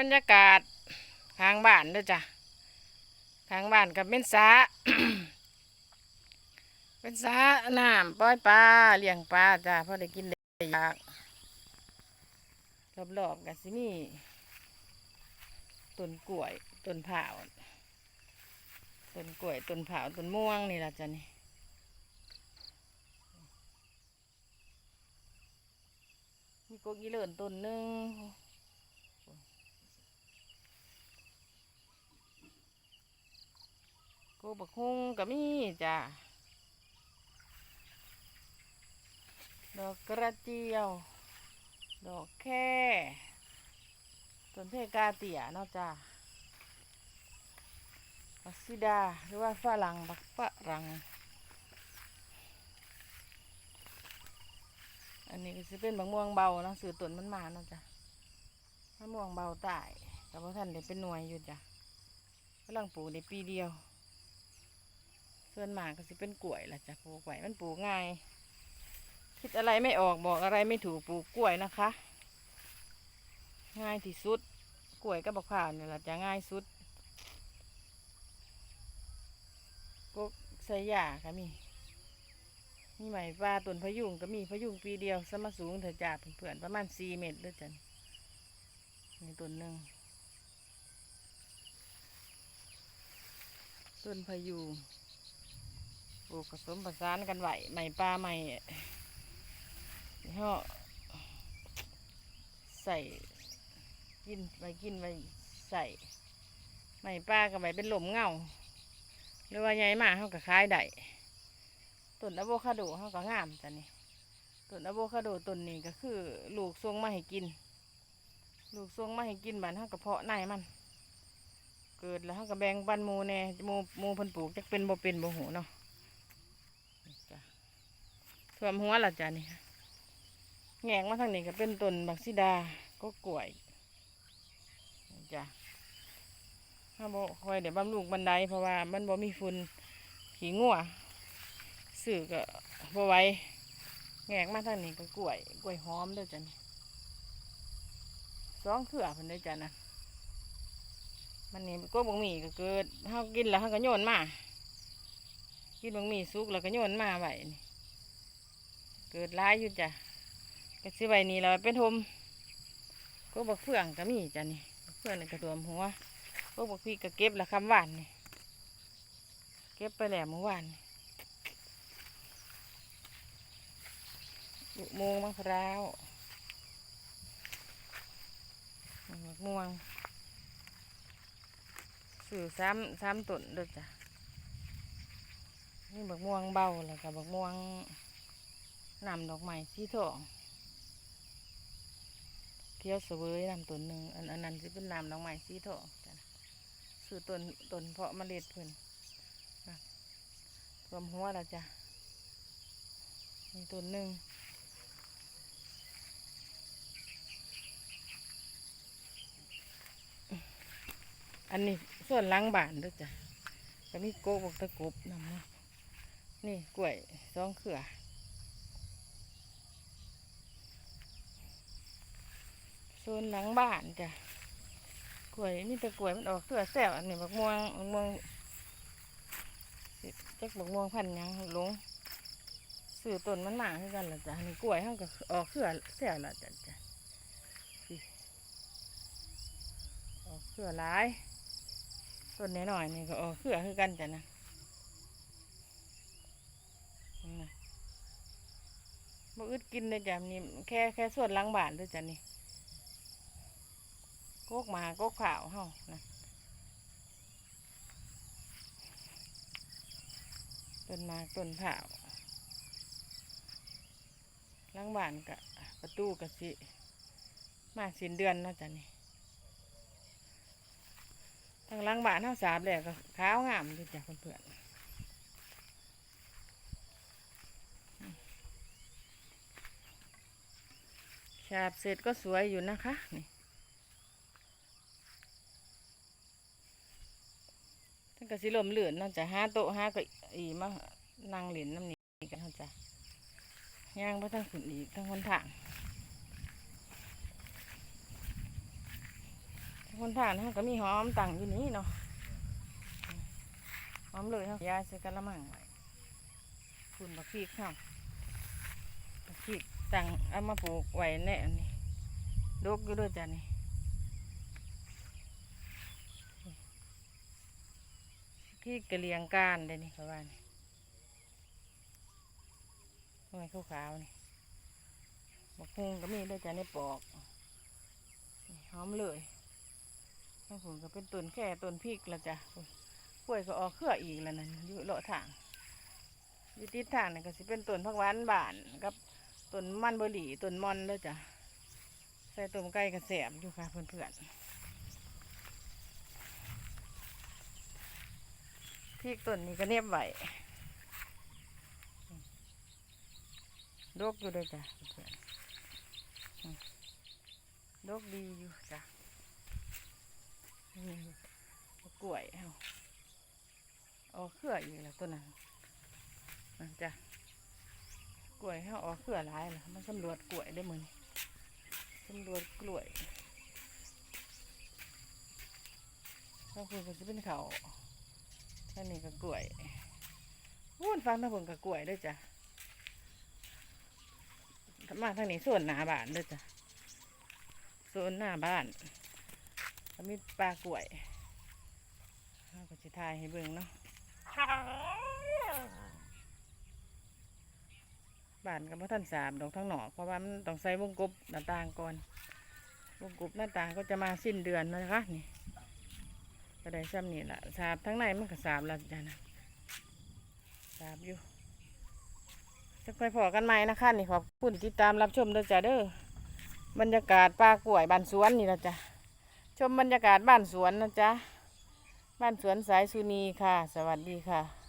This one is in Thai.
บรรยากาศทางบ้านเด้วยจ้ะทางบ้านกับเป็นสาเป็นสาน้ำปล่อยปลาเลี้ยงปลาจ้ะพอได้กินได้อยากรอบๆกันสิมีต้นกล้วยต้นเผาต้นกล้วยต้นเผาต้นม่วงนี่ละจ้ะนี่มีกกีเลินต้นหนึ่ง กูบักฮุงก็มีจ้ะดอกกระเจียว ดอกแค่ต้นเพกาเตียเนาะจ้ะบักซิดาหรือว่าฝรั่งบักฝรั่งอันนี้ก็จะเป็นบักม่วงเบาเนาะสื่อต้นมันมาเนาะจ้ะมะม่วงเบาตายแต่ว่าท่านเดี๋ยวเป็นหน่วยอยู่จ้ะกำลังปลูกในปีเดียว ส่วนมากก็สิเป็นกล้วยล่ะจ้ะปลูกกล้วยมันปลูกง่าย คิดอะไรไม่ออกบอกอะไรไม่ถูกปลูกกล้วยนะคะ ง่ายที่สุดกล้วยกับบักพร้าวนี่แหละจะง่ายสุดก็ใส่ยาก็มีมีไหมปลาต้นพยุงก็มีพยุงปีเดียวสมาสูงเถอะจ้าเพื่อนๆประมาณสี่เมตรเด้อจ้ะนี่ต้นหนึ่งต้นพยุง ปลูกผสมผสานกันไหวใหม่ปลาใหม่ห่อใส่กินไว้กินไว้ใส่ใหม่ปลากับไว้เป็นหลมเงาหรือว่าใหญ่มากเขาก็ขายได้ต้นอะโวคาโดเขาก็งามจ้ะนี่ต้นอะโวคาโดต้นนี้ก็คือ ลูกทรงมาให้กิน ลูกทรงมาให้กินบานเขากระเพาะในมัน เกิดแล้วเขาก็แบ่งปันมูแน่มูมูพันปลูกจักเป็นบ่เป็นบ่หูเนาะ ท่วมหัวละจ้ะนี่ค่ะแงกมาทางนี้ก็เป็นต้นบักซิดาก็กล้วยจ้ะถ้าบ่คอยเดี๋ยวบำรุงบันไดเพราะว่ามันบ่มีฝุ่นขี้งัวสื่อก็บ่ไหวแงกมาทางนี้ก็กล้วยกล้วยหอมด้วยจ้ะนี่สองเครือพิ่นด้อจ้ะนะมันนี่ก็บ่มีก็เกิดเฮากินแล้วเฮาก็โยนมา กินบางมีสุกแล้วก็โยนมาไว้นี่ เกิดร้ายอยู่จ้ะก็สิไว้นี่เราเป็นทมก็บักเฟืองก็มีจ้ะนี่เฟืองนี่กระตัวมหัวก็บักพี่ก็เก็บละคำหวานนี่เก็บไปแหล้วเมื่อวานนี่ลูกโมงมะพร้าวมะม่วงสื่อซ้ำซ้ำต้นด้วยจ้ะนี่บักม่วงเบาเลยกับบักม่วง นำดอกไม้สีทองเขียวเสวยนำต้นหนึ่งอันอันนั้นจะเป็นนำดอกไม้สีทองจ้ะซื้อต้นต้นเพาะเมล็ดเพิ่นรวมหัวแล้วจ้ะมีต้นหนึ่งอันนี้ส่วนล้างบานด้วยจ้ะก็มีโกบกตะกบนำมานี่กล้วยสองเครือ โซนหลังบ้านจ้ะกล้วยนี่แต่กล้วยมันออกเครือแซวอันนี้บักม่วงบักม่วงจักบักม่วงพันยังหลงสื่อต้นมันหนาคือกันละจ้ะนี่กล้วยเขาก็ออกเครือแซวละจ้ะจ้ะออกเครือหลายต้นน้อยๆนี่ก็ออกเครือคือกันจ้ะนะน่ะบ่อึดกินเลยจ้ะนี่แค่แค่ส่วนล้างบ้านด้วยจ้ะนี่ กกหมาโกกขาวเฮานะต้นมาต้นเผาวล้างบ้านกะประตูกะสิ มาสินเดือนนะจ้ะนี่ทางล้างบ้านเฮาสาบแล้วก็ขาวงามด้วยจ้ะเพื่อนๆฉาบเสร็จก็สวยอยู่นะคะนี่ท่าน ก็สิลมเหลือนเนาะจะห้าโต๊ะห้าก็อีมานั่งเหรียญน้ำนี้กันเนาจะย่างพระทั้งขุนอีกทั้งคนทางทั้งคนทางนเขาก็มีหอมตั้งอยู่นี่เนาะหอมเลยเขายาใส่กะละมังไว้คุณบักพริกเข้าบักพริกตั้งเอามาปลูกไว้แน่นนี้ดกอยู่ด้วยจ้ะนี่ พริกกระเลียงก้านเลยนี่เขาว่านี่ทำไมขาวๆนี่บักฮุงก็มีด้วยจะในปอกหอมเลยข้างผมก็เป็นต้นแค่ต้นพริกแล้วจ้ะกล้วยก็ออกเครืออีกแล้วนั่นอยู่เลาะทางอยู่ติดทางนี่ก็สิเป็นต้นผักหวานบานกับต้นมันเบอร์รี่ต้นมอนแล้วจ้ะใส่ต้มไก่กระแสบอยู่ค่ะเพื่อนๆ พริกต้นนี้ก็เนียบไหวดกอยู่เลยจ้ะดกดีอยู่จ้ะกล้วยเอาออกเครืออีกแล้วตัวนั้นนั่นจ้ะกล้วยเขาออกเครือหลายแล้วมันสำรวจกล้วยได้มือนสำรวจกล้วยถ้าคุณก็จะเป็นเขา ท่านี้ก็กล้วยวุ่นฟังถ้าผมกับกล้วยด้วยจ้ะมาทางนี้ส่วนหน้าบ้านด้วยจ้ะส่วนหน้าบ้านมีปลากล้วยเราก็จะถ่ายให้เบิ่งเนาะบ้านก็บ่ท่านสามดอกทั้งหนอกเพราะว่ามันต้องใส่วงกบหน้าต่างก่อนวงกบหน้าต่างก็จะมาสิ้นเดือนนะคะนี่ ก็ได้ซ้ำนี่ละสาบทั้งในมันก็สาบแล้วจ้ะนะสาบอยู่จะไปพอกันไหมนะคะนี่ขอบคุณที่ติดตามรับชมเด้อจ้ะเด้อบรรยากาศปลากล้วยบ้านสวนนี่ละจ้ะชมบรรยากาศบ้านสวนนะจ๊ะบ้านสวนสายสุนีค่ะ สวัสดีค่ะ